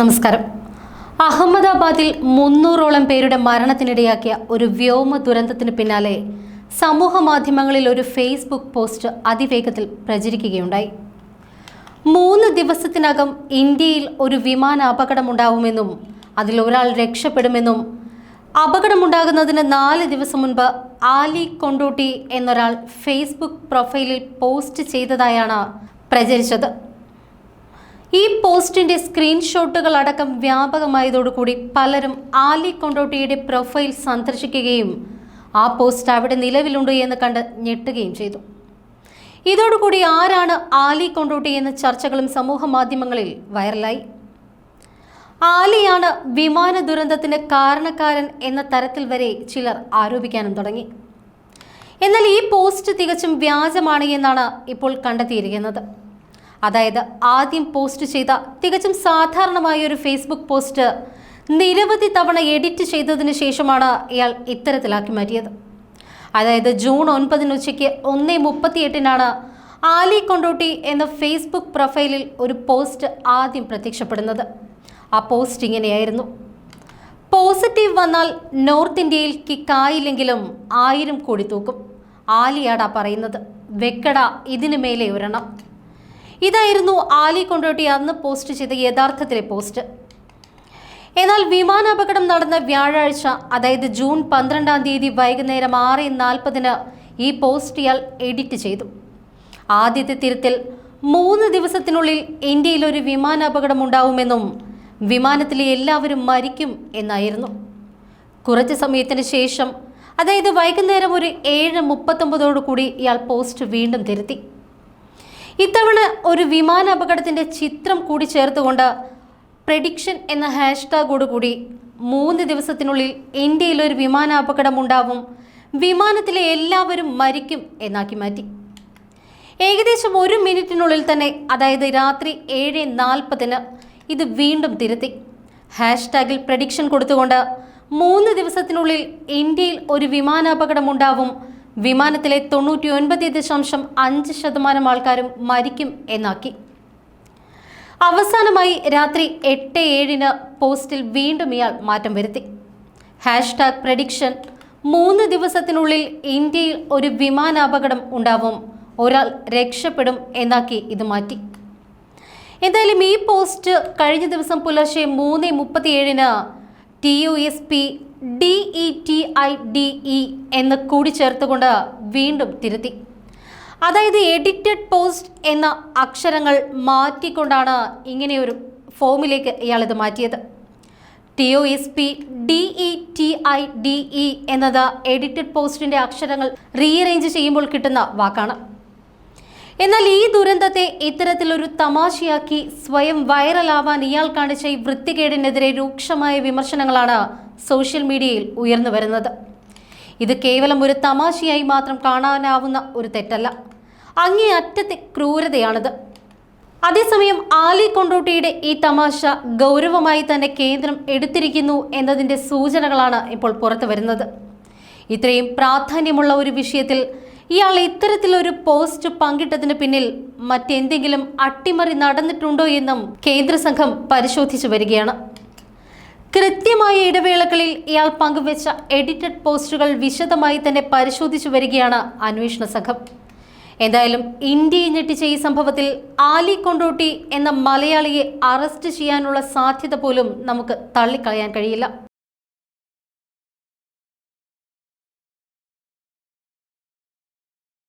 നമസ്കാരം. അഹമ്മദാബാദിൽ മുന്നൂറോളം പേരുടെ മരണത്തിനിടയാക്കിയ ഒരു വ്യോമ ദുരന്തത്തിന് പിന്നാലെ സമൂഹ മാധ്യമങ്ങളിൽ ഒരു ഫേസ്ബുക്ക് പോസ്റ്റ് അതിവേഗത്തിൽ പ്രചരിക്കുകയുണ്ടായി. മൂന്ന് ദിവസത്തിനകം ഇന്ത്യയിൽ ഒരു വിമാന അപകടമുണ്ടാവുമെന്നും അതിൽ ഒരാൾ രക്ഷപ്പെടുമെന്നും അപകടമുണ്ടാകുന്നതിന് നാല് ദിവസം മുൻപ് ആലി കൊണ്ടോട്ടി എന്നൊരാൾ ഫേസ്ബുക്ക് പ്രൊഫൈലിൽ പോസ്റ്റ് ചെയ്തതായാണ് പ്രചരിച്ചത്. ഈ പോസ്റ്റിന്റെ സ്ക്രീൻഷോട്ടുകൾ അടക്കം വ്യാപകമായതോടുകൂടി പലരും ആലി കൊണ്ടോട്ടിയുടെ പ്രൊഫൈൽ സന്ദർശിക്കുകയും ആ പോസ്റ്റ് അവിടെ നിലവിലുണ്ട് എന്ന് കണ്ട് ഞെട്ടുകയും ചെയ്തു. ഇതോടുകൂടി ആരാണ് ആലി കൊണ്ടോട്ടി എന്ന ചർച്ചകളും സമൂഹ മാധ്യമങ്ങളിൽ വൈറലായി? ആലിയാണ് വിമാന ദുരന്തത്തിന് കാരണക്കാരൻ എന്ന തരത്തിൽ വരെ ചിലർ ആരോപിക്കാനും തുടങ്ങി. എന്നാൽ ഈ പോസ്റ്റ് തികച്ചും വ്യാജമാണ് എന്നാണ് ഇപ്പോൾ കണ്ടെത്തിയിരിക്കുന്നത്. അതായത് ആദ്യം പോസ്റ്റ് ചെയ്ത തികച്ചും സാധാരണമായ ഒരു ഫേസ്ബുക്ക് പോസ്റ്റ് നിരവധി തവണ എഡിറ്റ് ചെയ്തതിന് ശേഷമാണ് ഇയാൾ ഇത്തരത്തിലാക്കി മാറ്റിയത്. അതായത് ജൂൺ ഒൻപതിന് ഉച്ചയ്ക്ക് ഒന്ന് മുപ്പത്തിയെട്ടിനാണ് ആലി കൊണ്ടോട്ടി എന്ന ഫേസ്ബുക്ക് പ്രൊഫൈലിൽ ഒരു പോസ്റ്റ് ആദ്യം പ്രത്യക്ഷപ്പെടുന്നത്. ആ പോസ്റ്റ് ഇങ്ങനെയായിരുന്നു. പോസിറ്റീവ് വന്നാൽ നോർത്ത് ഇന്ത്യയിൽ കിക്കായില്ലെങ്കിലും ആയിരം കോടി തൂക്കും ആലിയാടാ പറയുന്നത്. വെക്കട ഇതിനു മേലെ ഒരെണ്ണം. ഇതായിരുന്നു ആലി കൊണ്ടോട്ടി അന്ന് പോസ്റ്റ് ചെയ്ത യഥാർത്ഥത്തിലെ പോസ്റ്റ്. എന്നാൽ വിമാനാപകടം നടന്ന വ്യാഴാഴ്ച അതായത് ജൂൺ പന്ത്രണ്ടാം തീയതി വൈകുന്നേരം ആറ് നാൽപ്പതിന് ഈ പോസ്റ്റ് ഇയാൾ എഡിറ്റ് ചെയ്തു. ആദ്യത്തെ തിരുത്തിൽ മൂന്ന് ദിവസത്തിനുള്ളിൽ ഇന്ത്യയിൽ ഒരു വിമാനാപകടം ഉണ്ടാവുമെന്നും വിമാനത്തിലെ എല്ലാവരും മരിക്കും എന്നായിരുന്നു. കുറച്ച് സമയത്തിന് ശേഷം അതായത് വൈകുന്നേരം ഒരു ഏഴ് മുപ്പത്തൊമ്പതോടു കൂടി ഇയാൾ പോസ്റ്റ് വീണ്ടും തിരുത്തി. ഇത്തവണ ഒരു വിമാന അപകടത്തിന്റെ ചിത്രം കൂടി ചേർത്തുകൊണ്ട് പ്രഡിക്ഷൻ എന്ന ഹാഷ്ടാഗോട് കൂടി മൂന്ന് ദിവസത്തിനുള്ളിൽ ഇന്ത്യയിൽ ഒരു വിമാന അപകടം ഉണ്ടാവും. വിമാനത്തിലെ എല്ലാവരും മരിക്കും എന്നാക്കി മാറ്റി. ഏകദേശം ഒരു മിനിറ്റിനുള്ളിൽ തന്നെ അതായത് രാത്രി ഏഴ് നാൽപ്പതിന് ഇത് വീണ്ടും തിരുത്തി. ഹാഷ്ടാഗിൽ പ്രഡിക്ഷൻ കൊടുത്തുകൊണ്ട് മൂന്ന് ദിവസത്തിനുള്ളിൽ ഇന്ത്യയിൽ ഒരു വിമാനാപകടം ഉണ്ടാവും. വിമാനത്തിലെ തൊണ്ണൂറ്റി ഒൻപത് ദശാംശം അഞ്ച് ശതമാനം ആൾക്കാരും മരിക്കും എന്നാക്കി. അവസാനമായി രാത്രി എട്ട് ഏഴിന് പോസ്റ്റിൽ വീണ്ടും ഇയാൾ മാറ്റം വരുത്തി. ഹാഷ്ടാഗ് പ്രഡിക്ഷൻ മൂന്ന് ദിവസത്തിനുള്ളിൽ ഇന്ത്യയിൽ ഒരു വിമാനാപകടം ഉണ്ടാവും ഒരാൾ രക്ഷപ്പെടും എന്നാക്കി ഇത് മാറ്റി. എന്തായാലും ഈ പോസ്റ്റ് കഴിഞ്ഞ ദിവസം പുലർച്ചെ മൂന്ന് മുപ്പത്തിയേഴിന് T U S P D E T I D E എന്ന് കൂടി ചേർത്തുകൊണ്ട് വീണ്ടും തിരുത്തി. അതായത് എഡിറ്റഡ് പോസ്റ്റ് എന്ന അക്ഷരങ്ങൾ മാറ്റിക്കൊണ്ടാണ് ഇങ്ങനെയൊരു ഫോമിലേക്ക് ഇയാൾ ഇത് മാറ്റിയത്. T O S P D E T I D E എന്നത് എഡിറ്റഡ് പോസ്റ്റിന്റെ അക്ഷരങ്ങൾ റീഅറേഞ്ച് ചെയ്യുമ്പോൾ കിട്ടുന്ന വാക്കാണ്. എന്നാൽ ഈ ദുരന്തത്തെ ഇത്തരത്തിലൊരു തമാശയാക്കി സ്വയം വൈറലാവാൻ ഇയാൾ കാണിച്ച ഈ വൃത്തികേടിനെതിരെ രൂക്ഷമായ വിമർശനങ്ങളാണ് സോഷ്യൽ മീഡിയയിൽ ഉയർന്നു വരുന്നത്. ഇത് കേവലം ഒരു തമാശയായി മാത്രം കാണാനാവുന്ന ഒരു തെറ്റല്ല. അങ്ങേയറ്റത്തെ ക്രൂരതയാണിത്. അതേസമയം ആലി കൊണ്ടോട്ടിയുടെ ഈ തമാശ ഗൗരവമായി തന്നെ കേന്ദ്രം എടുത്തിരിക്കുന്നു എന്നതിന്റെ സൂചനകളാണ് ഇപ്പോൾ പുറത്തു വരുന്നത്. ഇത്രയും പ്രാധാന്യമുള്ള ഒരു വിഷയത്തിൽ ഇയാൾ ഇത്തരത്തിലൊരു പോസ്റ്റ് പങ്കിട്ടതിന് പിന്നിൽ മറ്റെന്തെങ്കിലും അട്ടിമറി നടന്നിട്ടുണ്ടോ എന്നും കേന്ദ്ര സംഘം പരിശോധിച്ചു വരികയാണ്. കൃത്യമായ ഇടവേളകളിൽ ഇയാൾ പങ്കുവച്ച എഡിറ്റഡ് പോസ്റ്റുകൾ വിശദമായി തന്നെ പരിശോധിച്ചു വരികയാണ് അന്വേഷണ സംഘം. എന്തായാലും ഇന്ത്യയെ ഞെട്ടിച്ച ഈ സംഭവത്തിൽ ആലി കൊണ്ടോട്ടി എന്ന മലയാളിയെ അറസ്റ്റ് ചെയ്യാനുള്ള സാധ്യത പോലും നമുക്ക് തള്ളിക്കളയാൻ കഴിയില്ല.